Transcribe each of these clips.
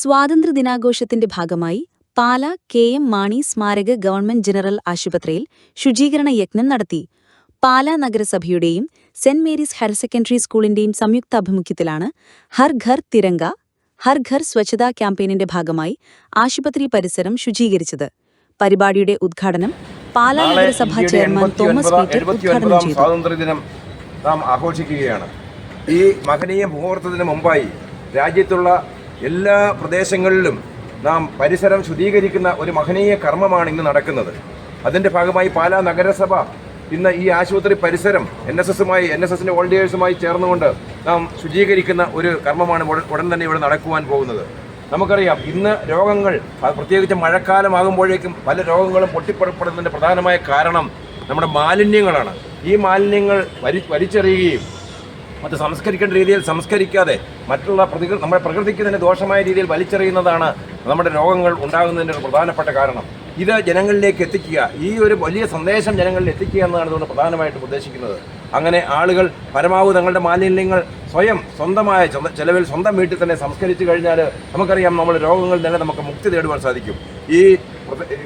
സ്വാതന്ത്ര്യദിനാഘോഷത്തിന്റെ ഭാഗമായി പാല K M Mani സ്മാരക government general ആശുപത്രിയിൽ ശുചീകരണ യജ്ഞം നടത്തി. പാല നഗരസഭയുടെയും സെന്റ് മേരീസ് ഹയർ സെക്കൻഡറി സ്കൂളിന്റെയും സംയുക്താഭിമുഖ്യത്തിലാണ് ഹർ ഘർ തിരങ്ക ഹർ ഘർ സ്വച്ഛതാ ക്യാമ്പയിനിന്റെ ഭാഗമായി ആശുപത്രി പരിസരം ശുചീകരിച്ചത്. പരിപാടിയുടെ ഉദ്ഘാടനം പാല നഗരസഭാ ചെയർമാൻ തോമസ് പീറ്റർ എഴുപത്തി ഉദ്ഘാടനം ഒൻപതാം ചെയ്തു. സ്വാതന്ത്ര്യദിനം നാം ആഘോഷിക്കുകയാണ്. ഈ മഹനീയ മുഹൂർത്തത്തിന് മുമ്പായി രാജ്യത്തുള്ള എല്ലാ പ്രദേശങ്ങളിലും നാം പരിസരം ശുദ്ധീകരിക്കുന്ന ഒരു മഹനീയ കർമ്മമാണ് ഇന്ന് നടക്കുന്നത്. അതിന്റെ ഭാഗമായി പാലാ നഗരസഭ ഇന്ന് ഈ ആശുപത്രി പരിസരം എൻ എസ് എസുമായി എൻ എസ് എസിന്റെ വോളണ്ടിയേഴ്സുമായി ചേർന്നുകൊണ്ട് നാം ശുചീകരിക്കുന്ന ഒരു കർമ്മമാണ് ഉടൻ തന്നെ ഇവിടെ നടക്കുവാൻ പോകുന്നത്. നമുക്കറിയാം ഇന്ന് രോഗങ്ങൾ പ്രത്യേകിച്ച് മഴക്കാലമാകുമ്പോഴേക്കും പല രോഗങ്ങളും പൊട്ടിപ്പുറപ്പെടുന്നതിന്റെ പ്രധാനമായ കാരണം നമ്മുടെ മാലിന്യങ്ങളാണ്. ഈ മാലിന്യങ്ങൾ വലിച്ചെറിയുകയും അത് സംസ്കരിക്കേണ്ട രീതിയിൽ സംസ്കരിക്കാതെ മറ്റുള്ള പ്രതികൾ നമ്മുടെ പ്രകൃതിക്ക് തന്നെ ദോഷമായ രീതിയിൽ വലിച്ചെറിയുന്നതാണ് നമ്മുടെ രോഗങ്ങൾ ഉണ്ടാകുന്നതിന്റെ ഒരു പ്രധാനപ്പെട്ട കാരണം. ഇത് ജനങ്ങളിലേക്ക് എത്തിക്കുക. ഈ ഒരു വലിയ സന്ദേശം ജനങ്ങളിൽ എത്തിക്കുക എന്നതാണ് ഇതുകൊണ്ട് പ്രധാനമായിട്ടും ഉദ്ദേശിക്കുന്നത്. അങ്ങനെ ആളുകൾ പരമാവധി തങ്ങളുടെ മാലിന്യങ്ങൾ സ്വയം സ്വന്തമായ സ്വന്തം ചെലവിൽ സ്വന്തം വീട്ടിൽ തന്നെ സംസ്കരിച്ചു കഴിഞ്ഞാൽ നമുക്കറിയാം നമ്മൾ രോഗങ്ങളിൽ തന്നെ നമുക്ക് മുക്തി നേടുവാൻ സാധിക്കും. ഈ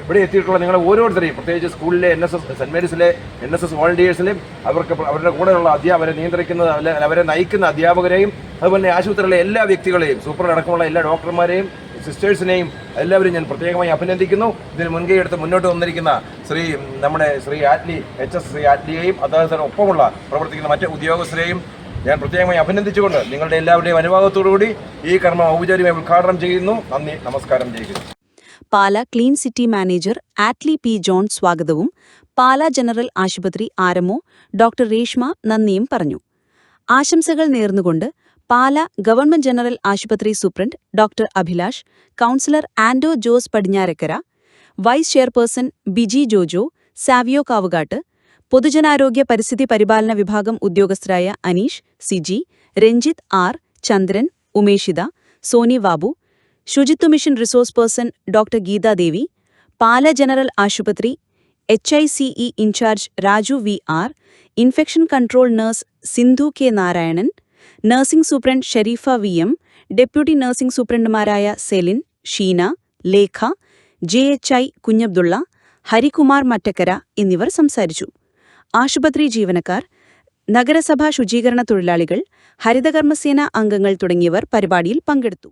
ഇവിടെ എത്തിയിട്ടുള്ള നിങ്ങളെ ഓരോരുത്തരെയും പ്രത്യേകിച്ച് സ്കൂളിലെ എൻ എസ് എസ് സെന്റ് മേരീസിലെ എൻ എസ് എസ് വോളണ്ടിയേഴ്സിലെയും അവർക്ക് അവരുടെ കൂടെയുള്ള അധ്യാപകരെ നിയന്ത്രിക്കുന്ന അവരെ നയിക്കുന്ന അധ്യാപകരെയും അതുപോലെ ആശുപത്രിയിലെ എല്ലാ വ്യക്തികളെയും സൂപ്പർ അടക്കമുള്ള എല്ലാ ഡോക്ടർമാരെയും സിസ്റ്റേഴ്സിനെയും എല്ലാവരും ഞാൻ പ്രത്യേകമായി അഭിനന്ദിക്കുന്നു. ഇതിന് മുൻകൈ എടുത്ത് മുന്നോട്ട് വന്നിരിക്കുന്ന ശ്രീ നമ്മുടെ Shri Attlee H S Shri ആറ്റ്ലിയെയും അദ്ദേഹത്തിന് ഒപ്പമുള്ള പ്രവർത്തിക്കുന്ന മറ്റ് ഉദ്യോഗസ്ഥരെയും ഞാൻ പ്രത്യേകമായി അഭിനന്ദിച്ചുകൊണ്ട് നിങ്ങളുടെ എല്ലാവരുടെയും അനുഭാവത്തോടുകൂടി ഈ കർമ്മം ഔപചാരികമായി ഉദ്ഘാടനം ചെയ്യുന്നു. നന്ദി നമസ്കാരം ചെയ്യുന്നു Pala clean city manager Attlee P John സ്വാഗതവും പാല ജനറൽ ആശുപത്രി ആരമോ ഡോക്ടർ രേഷ്മ നന്ദിയും പറഞ്ഞു. ആശംസകൾ നേർന്നുകൊണ്ട് പാല ഗവൺമെന്റ് ജനറൽ ആശുപത്രി superintendent doctor Abhilash councillor Ando Jose Padinjarakkara vice chairperson Biji Jojo Savio Kavukattu പൊതുജനാരോഗ്യ പരിസ്ഥിതി പരിപാലന വിഭാഗം ഉദ്യോഗസ്ഥരായ അനീഷ് സിജി രഞ്ജിത്ത് ആർ ചന്ദ്രൻ ഉമേഷിത സോനി ബാബു ശുചിത്വ mission resource person doctor Geethadevi Pala general ആശുപത്രി H I CE incharge Raju V R infection control nurse Sindhu K Narayanan nursing superintendent Sherifa V M deputy nursing സൂപ്രണ്ടുമാരായ Celine Sheena Lekha J H I Kunjabdulla Harikumar Mattakkara എന്നിവർ സംസാരിച്ചു. ആശുപത്രി ജീവനക്കാർ നഗരസഭാ ശുചീകരണ തൊഴിലാളികൾ ഹരിതകർമ്മസേന അംഗങ്ങൾ തുടങ്ങിയവർ പരിപാടിയിൽ പങ്കെടുത്തു.